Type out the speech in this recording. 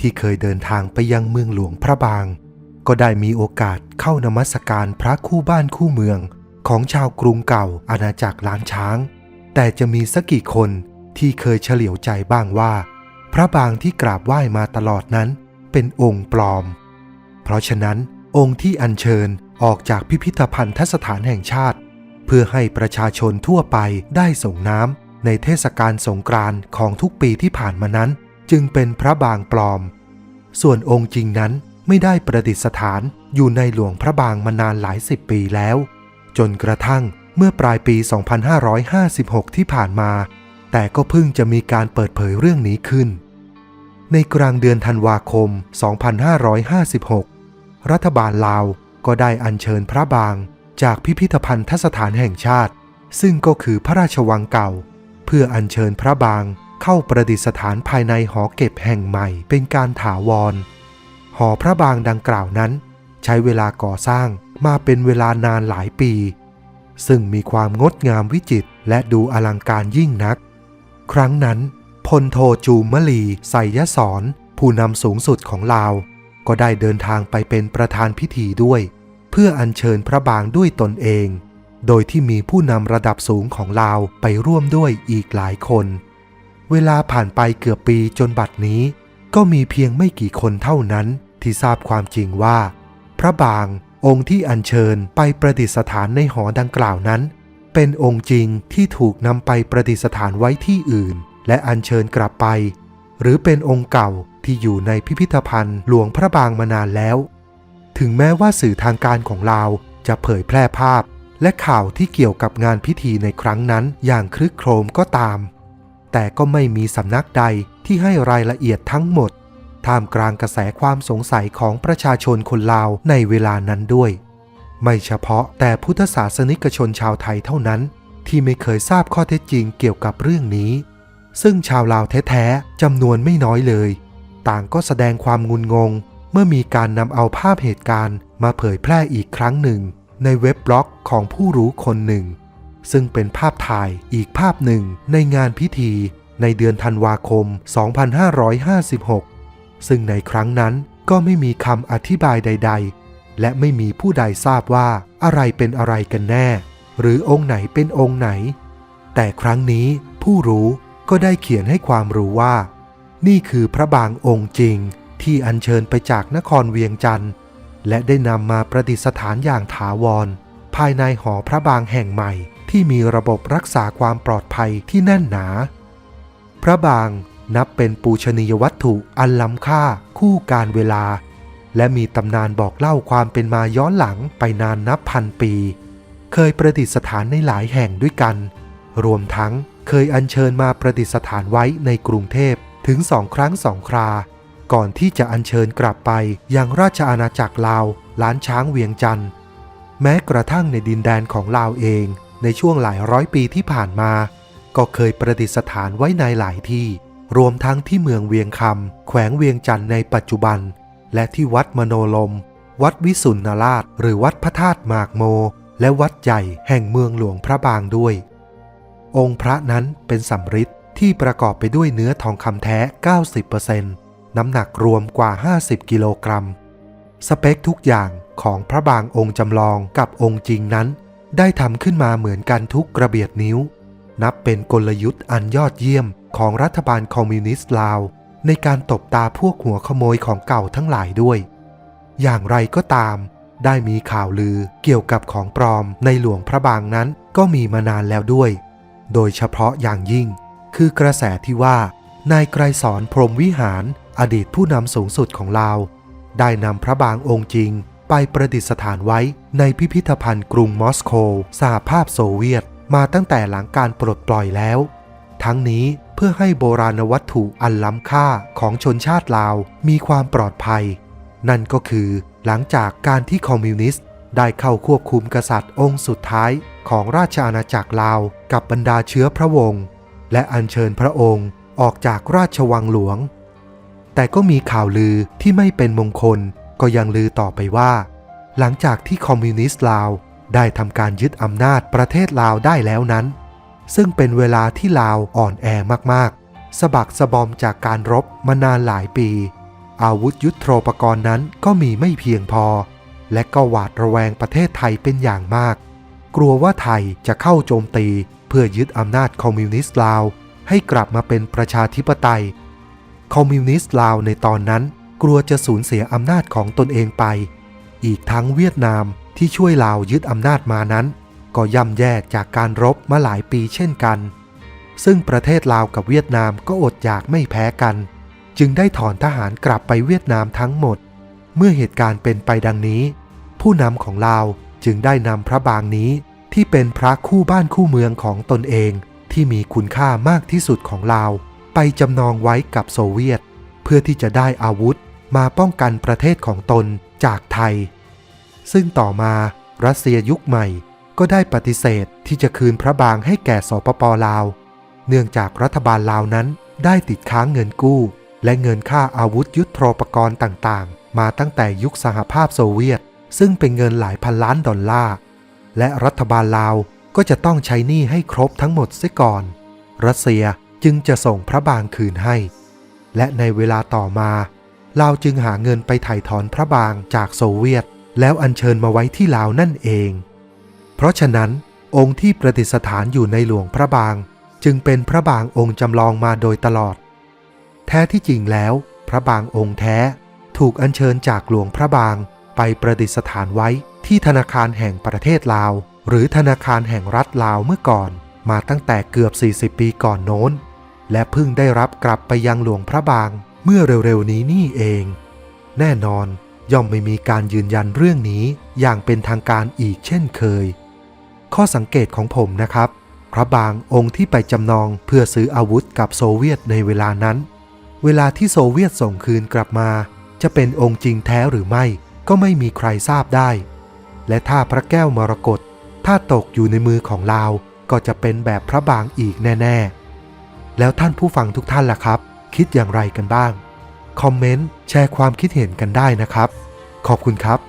ที่เคยเดินทางไปยังเมืองหลวงพระบาง ก็ได้มีโอกาสเข้านมัสการพระคู่บ้านคู่เมืองของชาวกรุงเก่าอาณาจักรล้านช้าง แต่จะมีสักกี่คนที่เคยเฉลียวใจบ้างว่า พระบางที่กราบไหว้มาตลอดนั้น เป็นองค์ปลอม เพราะฉะนั้นองค์ที่อัญเชิญออกจากพิพิธภัณฑสถานแห่งชาติ เพื่อให้ประชาชนทั่วไปได้ส่งน้ำในเทศกาลสงกรานต์ของทุกปีที่ผ่านมานั้น จึงเป็นพระบางปลอม ส่วนองค์จริงนั้นไม่ได้ประดิษฐานอยู่ในหลวงพระบางมานานหลายสิบปีแล้ว จนกระทั่งเมื่อปลายปี 2556 ที่ผ่านมา แต่ก็เพิ่งจะมีการเปิดเผยเรื่องนี้ขึ้น ในกลางเดือนธันวาคม 2556 รัฐบาลลาวก็ได้อัญเชิญพระบางจากพิพิธภัณฑสถานแห่งชาติ ซึ่งก็คือพระราชวังเก่า เพื่ออัญเชิญพระบาง เข้าประดิษฐานภายในหอเก็บแห่งใหม่เป็นการถาวร หอพระบางดังกล่าวนั้น ใช้เวลาก่อสร้างมาเป็นเวลานานหลายปี ซึ่งมีความงดงามวิจิตรและดูอลังการยิ่งนัก ครั้งนั้นพลโทจูมลีไสยสอนผู้นำสูงสุดของลาว ก็ได้เดินทางไปเป็นประธานพิธีด้วย เพื่ออัญเชิญพระบางด้วยตนเอง โดยที่มีผู้นำระดับสูงของลาวไปร่วมด้วยอีกหลายคน เวลาผ่านไปเกือบปีจนบัดนี้ ก็มีเพียงไม่กี่คนเท่านั้นที่ทราบความจริงว่า พระบางองค์ที่อัญเชิญไปประดิษฐานในหอดังกล่าวนั้น เป็นองค์จริงที่ถูกนำไปประดิษฐานไว้ที่อื่น และอัญเชิญกลับไป หรือเป็นองค์เก่าที่อยู่ในพิพิธภัณฑ์หลวงพระบางมานานแล้ว ถึงแม้ว่าสื่อทางการของลาจะเผยแพร่ภาพ และข่าวที่เกี่ยวกับงานพิธีในครั้งนั้นอย่างคลึกโครมก็ตาม แต่ก็ไม่มีสำนักใดที่ให้รายละเอียดทั้งหมด ท่ามกลางกระแสความสงสัยของประชาชนคนลาวในเวลานั้นด้วย ไม่เฉพาะแต่พุทธศาสนิกชนชาวไทยเท่านั้น ที่ไม่เคยทราบข้อเท็จจริงเกี่ยวกับเรื่องนี้ ซึ่งชาวลาวแท้ๆจำนวนไม่น้อยเลย ต่างก็แสดงความงุนงง เมื่อมีการนำเอาภาพเหตุการณ์ มาเผยแพร่อีกครั้งหนึ่ง ในเว็บบล็อกของผู้รู้คนหนึ่ง ซึ่งเป็นภาพถ่ายอีกภาพหนึ่งในงานพิธีในเดือนธันวาคม 2556 ซึ่งในครั้งนั้นก็ไม่มีคำอธิบายใด ๆ และไม่มีผู้ใดทราบว่าอะไรเป็นอะไรกันแน่ หรือองค์ไหนเป็นองค์ไหน แต่ครั้งนี้ผู้รู้ก็ได้เขียนให้ความรู้ว่า นี่คือพระบางองค์จริงที่อัญเชิญไปจากนครเวียงจันทร์และได้นำมาประดิษฐานอย่างถาวร ภายในหอพระบางแห่งใหม่ ที่มีระบบรักษาความปลอดภัยที่แน่นหนา พระบางนับเป็นปูชนียวัตถุอันล้ำค่าคู่การเวลา และมีตำนานบอกเล่าความเป็นมาย้อนหลังไปนานนับพันปี เคยประดิษฐานในหลายแห่งด้วยกัน รวมทั้งเคยอัญเชิญมาประดิษฐานไว้ในกรุงเทพถึงสองครั้งสองครา ก่อนที่จะอัญเชิญกลับไปยังราชอาณาจักรลาวล้านช้างเวียงจันทร์แม้กระทั่งในดินแดนของลาวเอง ในช่วงหลายร้อยปีที่ผ่านมา ก็เคยประดิษฐานไว้ในหลายที่ รวมทั้งที่เมืองเวียงคำแขวงเวียงจันทร์ในปัจจุบัน และที่วัดมโนลม วัดวิสุนนราช หรือวัดพระธาตุหมากโม และวัดใหญ่แห่งเมืองหลวงพระบางด้วย องค์พระนั้นเป็นสำริดที่ประกอบไปด้วยเนื้อทองคำแท้ 90%น้ำหนักรวมกว่า 50 กิโลกรัม สเปคทุกอย่างของพระบางองค์จำลองกับองค์จริงนั้น ได้ทำขึ้นมาเหมือนกันทุกกระเบียดนิ้ว นับเป็นกลยุทธ์อันยอดเยี่ยมของรัฐบาลคอมมิวนิสต์ลาว ในการตบตาพวกหัวขโมยของเก่าทั้งหลายด้วย อย่างไรก็ตาม ได้มีข่าวลือเกี่ยวกับของปลอมในหลวงพระบางนั้นก็มีมานานแล้วด้วย โดยเฉพาะอย่างยิ่ง คือกระแสที่ว่านายไกรสอนพรหมวิหารอดีตผู้นำสูงสุดของลาว ได้นำพระบางองค์จริง ไปประดิษฐานไว้ในพิพิธภัณฑ์กรุงมอสโกสหภาพโซเวียต มาตั้งแต่หลังการปลดปล่อยแล้ว ทั้งนี้เพื่อให้โบราณวัตถุอันล้ำค่าของชนชาติลาวมีความปลอดภัย นั่นก็คือหลังจากการที่คอมมิวนิสต์ ได้เข้าควบคุมกษัตริย์องค์สุดท้ายของราชอาณาจักรลาวกับบรรดาเชื้อพระวงศ์และอัญเชิญพระองค์ออกจากราชวังหลวง แต่ก็มีข่าวลือที่ไม่เป็นมงคล ก็ยังลือต่อไปว่า หลังจากที่คอมมิวนิสต์ลาวได้ทำการยึดอำนาจประเทศลาวได้แล้วนั้น ซึ่งเป็นเวลาที่ลาวอ่อนแอมากๆ สะบักสะบอมจากการรบมานานหลายปี อาวุธยุทโธปกรณ์นั้นก็มีไม่เพียงพอ และก็หวาดระแวงประเทศไทยเป็นอย่างมาก กลัวว่าไทยจะเข้าโจมตีเพื่อยึดอำนาจคอมมิวนิสต์ลาวให้กลับมาเป็นประชาธิปไตย คอมมิวนิสต์ลาวในตอนนั้น กลัวจะสูญเสียอำนาจของตนเองไป อีกทั้งเวียดนามที่ช่วยลาวยึดอำนาจมานั้น ก็ย่ำแย่จากการรบมาหลายปีเช่นกัน ซึ่งประเทศลาวกับเวียดนามก็อดอยากไม่แพ้กัน จึงได้ถอนทหารกลับไปเวียดนามทั้งหมด เมื่อเหตุการณ์เป็นไปดังนี้ ผู้นำของลาวจึงได้นำพระบางนี้ที่เป็นพระคู่บ้านคู่เมืองของตนเองที่มีคุณค่ามากที่สุดของลาว ไปจำนองไว้กับโซเวียต เพื่อที่จะได้อาวุธ มาป้องกันประเทศของตนจากไทย ซึ่งต่อมารัสเซียยุคใหม่ก็ได้ปฏิเสธที่จะคืนพระบางให้แก่สปปลาว เนื่องจากรัฐบาลลาวนั้นได้ติดค้างเงินกู้ และเงินค่าอาวุธยุทโธปกรณ์ต่างๆ มาตั้งแต่ยุคสหภาพโซเวียต ซึ่งเป็นเงินหลายพันล้านดอลลาร์ และรัฐบาลลาวก็จะต้องใช้หนี้ให้ครบทั้งหมดเสียก่อน รัสเซียจึงจะส่งพระบางคืนให้ และในเวลาต่อมา ลาวจึงหาเงินไปถ่ายถอนพระบางจากโซเวียต แล้วอัญเชิญมาไว้ที่ลาวนั่นเอง เพราะฉะนั้น องค์ที่ประดิษฐานอยู่ในหลวงพระบาง จึงเป็นพระบางองค์จำลองมาโดยตลอด แท้ที่จริงแล้ว พระบางองค์แท้ถูกอัญเชิญจากหลวงพระบางไปประดิษฐานไว้ที่ธนาคารแห่งประเทศลาว หรือธนาคารแห่งรัฐลาวเมื่อก่อน มาตั้งแต่เกือบ 40 ปีก่อนโน้น และเพิ่งได้รับกลับไปยังหลวงพระบาง เมื่อเร็วๆนี้นี่เอง แน่นอนย่อมไม่มีการยืนยันเรื่องนี้อย่างเป็นทางการอีกเช่นเคย ข้อสังเกตของผมนะครับ พระบางองค์ที่ไปจำนองเพื่อซื้ออาวุธกับโซเวียตในเวลานั้น เวลาที่โซเวียตส่งคืนกลับมา จะเป็นองค์จริงแท้หรือไม่ ก็ไม่มีใครทราบได้ และถ้าพระแก้วมรกตถ้าตกอยู่ในมือของลาวก็จะเป็นแบบพระบางอีกแน่ ๆ แล้วท่านผู้ฟังทุกท่านล่ะครับ คิดอย่างไรกันบ้าง คอมเมนต์ แชร์ความคิดเห็นกันได้นะครับ ขอบคุณครับ